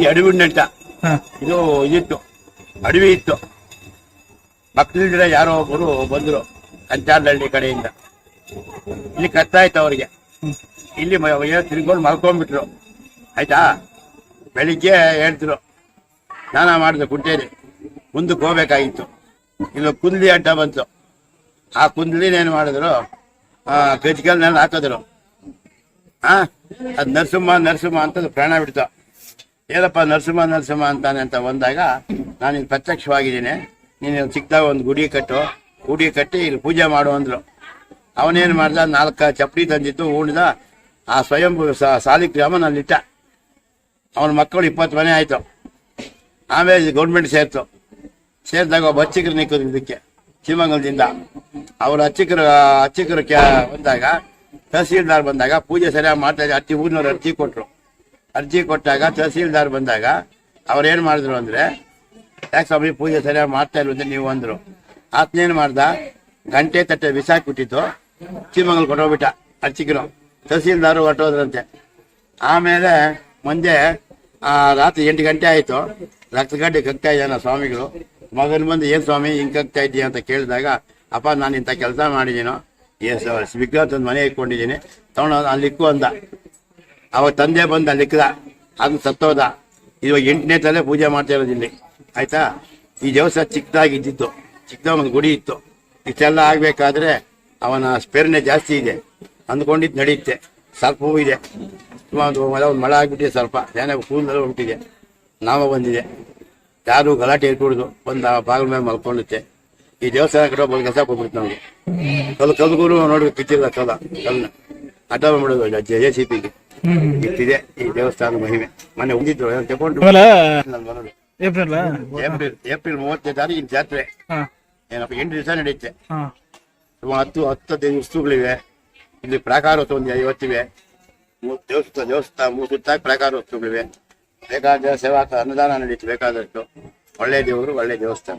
ಇದು ಅಡವಿ ಅಂತ ಇದು ಇದಿತ್ತು. ಅಡವಿ ಇತ್ತು. ಮಕ್ಕಳಿದ್ರೆ ಯಾರೋ ಒಬ್ಬರು ಬಂದ್ರು ಕಂಚಾರದಳ್ಳಿ ಕಡೆಯಿಂದ. ಇಲ್ಲಿ ಕಷ್ಟ ಆಯ್ತು ಅವರಿಗೆ ಇಲ್ಲಿ ತಿರ್ಕೊಂಡು ಮಲ್ಕೊಂಡ್ಬಿಟ್ರು. ಆಯ್ತಾ? ಬೆಳಿಗ್ಗೆ ಹೇಳ್ತಿರು ಸ್ನಾನ ಮಾಡಿದೆ ಕುಂಟೇರಿ ಮುಂದಕ್ಕೆ ಹೋಗ್ಬೇಕಾಗಿತ್ತು. ಇಲ್ಲಿ ಕುಂದ್ಲಿ ಅಡ್ಡ ಬಂತು. ಆ ಕುಂದ್ಲಿನೇನು ಮಾಡಿದ್ರು? ಆ ಗಜ್ಗಲ್ನೆಲ್ಲ ಹಾಕಿದ್ರು. ಆ ಅದ್ ನರಸಿಂಹ ನರಸಿಂಹ ಅಂತ ಪ್ರಾಣ ಬಿಡ್ತು. ಏನಪ್ಪ ನರಸಿಂಹ ನರಸಿಂಹ ಅಂತಾನೆ ಅಂತ ಬಂದಾಗ ನಾನು ಇಲ್ಲಿ ಪ್ರತ್ಯಕ್ಷವಾಗಿದ್ದೀನಿ. ನೀನು ಸಿಕ್ತಾಗ ಒಂದು ಗುಡಿ ಕಟ್ಟು. ಗುಡಿ ಕಟ್ಟಿ ಇಲ್ಲಿ ಪೂಜೆ ಮಾಡು ಅಂದ್ರು ಅವನೇನು ಮಾಡ್ದ? ನಾಲ್ಕು ಚಪ್ಪಡಿ ತಂದಿತ್ತು ಉಣ್ದ ಆ ಸ್ವಯಂ ಸಾಲಿಗ್ರಾಮ ಅಲ್ಲಿಟ್ಟ ಅವನ ಮಕ್ಕಳು ಇಪ್ಪತ್ತು ಮನೆ ಆಯ್ತು. ಆಮೇಲೆ ಗೌರ್ಮೆಂಟ್ ಸೇರ್ತು. ಸೇರಿದಾಗ ಒಬ್ಬ ಅಚ್ಚಿಕರು ನಿಕ್ಕಿದ್ರು ಇದಕ್ಕೆ ಶಿವಮಂಗಲದಿಂದ ಅವ್ರು ಅಚ್ಚಿಕರು ಅಚ್ಚಿಕರು ಕ್ಯಾ ಬಂದಾಗ, ತಹಸೀಲ್ದಾರ್ ಬಂದಾಗ ಪೂಜೆ ಸರಿಯಾಗಿ ಮಾಡ್ತಾ ಇದ್ದಾರೆ ಅತ್ತಿ ಊರಿನವ್ರು ಅರ್ಜಿ ಕೊಟ್ರು. ಅರ್ಜಿ ಕೊಟ್ಟಾಗ ತಹಸೀಲ್ದಾರ್ ಬಂದಾಗ ಅವ್ರು ಏನ್ ಮಾಡಿದ್ರು ಅಂದ್ರೆ, ಯಾಕೆ ಸ್ವಾಮಿ ಪೂಜೆ ಸರಿಯಾಗಿ ಮಾಡ್ತಾ ಇಲ್ಲ ಅಂತ ನೀವು ಅಂದ್ರು. ಆತನೇನು ಮಾಡ್ದ, ಗಂಟೆ ತಟ್ಟೆ ಬಿಸಾಕ್ಬಿಟ್ಟಿತ್ತು ಚಿಮಂಗಲ್ ಕೊಟ್ಟೋಗ್ಬಿಟ್ಟ ಅರ್ಚಿಗ್ರು. ತಹಸೀಲ್ದಾರು ಹೊರಟೋದ್ರಂತೆ. ಆಮೇಲೆ ಮುಂದೆ, ಆ, ರಾತ್ರಿ ಎಂಟು ಗಂಟೆ ಆಯಿತು. ರಕ್ತಗಡ್ಡೆ ಕಗ್ತಾ ಇದ್ದಾನ ಸ್ವಾಮಿಗಳು. ಮಗನ್ ಬಂದು, ಏನ್ ಸ್ವಾಮಿ, ಹಿಂಗೆ ಕಗ್ತಾ ಇದ್ದೀಯ? ಅಂತ ಕೇಳಿದಾಗ, ಅಪ್ಪ, ನಾನು ಇಂಥ ಕೆಲಸ ಮಾಡಿದ್ದೀನೋ ಎಸ್ ವಿಗ್ರಹ ಒಂದು ಮನೆ ಇಟ್ಕೊಂಡಿದ್ದೀನಿ. ತಗೊಂಡು ಅಲ್ಲಿ ಇಕ್ಕು ಅಂದ. ಅವಾಗ ತಂದೆ ಬಂದ ಲಿಕ್ಕದ ಅದು ಸತ್ತೋದ ಇವಾಗ ಎಂಟನೇ ತಲೆ ಪೂಜೆ ಮಾಡ್ತಾ ಇರೋದು ಇಲ್ಲಿ ಆಯ್ತಾ ಈ ದೇವಸ್ಥಾನ ಚಿಕ್ಕದಾಗಿ ಇದ್ದಿತ್ತು ಚಿಕ್ಕದಾಗ ಒಂದು ಗುಡಿ ಇತ್ತು ಇಷ್ಟೆಲ್ಲ ಆಗ್ಬೇಕಾದ್ರೆ ಅವನ ಸ್ಪೇರ್ನೆ ಜಾಸ್ತಿ ಇದೆ ಅಂದ್ಕೊಂಡಿದ್ದು ನಡೆಯುತ್ತೆ ಸ್ವಲ್ಪ ಹೂವು ಇದೆ ಒಂದು ಮಳೆ ಒಂದು ಮಳೆ ಆಗ್ಬಿಟ್ಟಿದೆ ಸ್ವಲ್ಪ ಏನೇ ಕೂದಲೆಲ್ಲ ಹೊಂಟಿದೆ ನಾವ ಬಂದಿದೆ ಯಾರು ಗಲಾಟೆ ಇಟ್ಬಿಡುದು ಒಂದು ಬಾಗಿಲ ಮೇಲೆ ಮಲ್ಕೊಳ್ಳುತ್ತೆ ಈ ದೇವಸ್ಥಾನ ಕಡೆ ಬಂದು ಕೆಲಸ ಕೊಟ್ಬಿಡ್ತು ನಮಗೆ ಕಲ್ ಕಲ್ಗೂರು ನೋಡ್ಬೇಕು ಕಿತ್ತಿಲ್ಲ ಕಲ್ಲ ಕಲ್ನ ಅಡ್ಡ ಬಂದ್ಬಿಡೋದು ಜೆ ಸಿ ಪಿಗೆ ಇಟ್ಟಿದೆ ಈ ದೇವಸ್ಥಾನ ಮಹಿಮೆ. ಮೊನ್ನೆ ಹೋಗಿದ್ರು ತಗೊಂಡು. ಏಪ್ರಿಲ್ ಏಪ್ರಿಲ್ ಏಪ್ರಿಲ್ ಮೂವತ್ತನೇ ತಾರೀಕು ಜಾತ್ರೆ. ಏನಪ್ಪ ಎಂಟು ದಿವಸ ನಡೆಯುತ್ತೆ. ಸುಮಾರು ಹತ್ತು ಹತ್ತು ಹದಿನೈದು ವಸ್ತುಗಳಿವೆ. ಇಲ್ಲಿ ಪ್ರಾಕಾರೋತ್ಸವ ಒಂದು ಐವತ್ತಿವೆ. ಮೂರು ದೇವಸ್ಥಾನ ದೇವಸ್ಥಾನ ಮೂರು ಸುತ್ತಾಗಿ ಪ್ರಾಕಾರೋತ್ಸವಗಳಿವೆ ಬೇಕಾದ ಸೇವಾ ಅನ್ನದಾನ ನಡೀತು ಬೇಕಾದಷ್ಟು. ಒಳ್ಳೆ ದೇವರು ಒಳ್ಳೆ ದೇವಸ್ಥಾನ.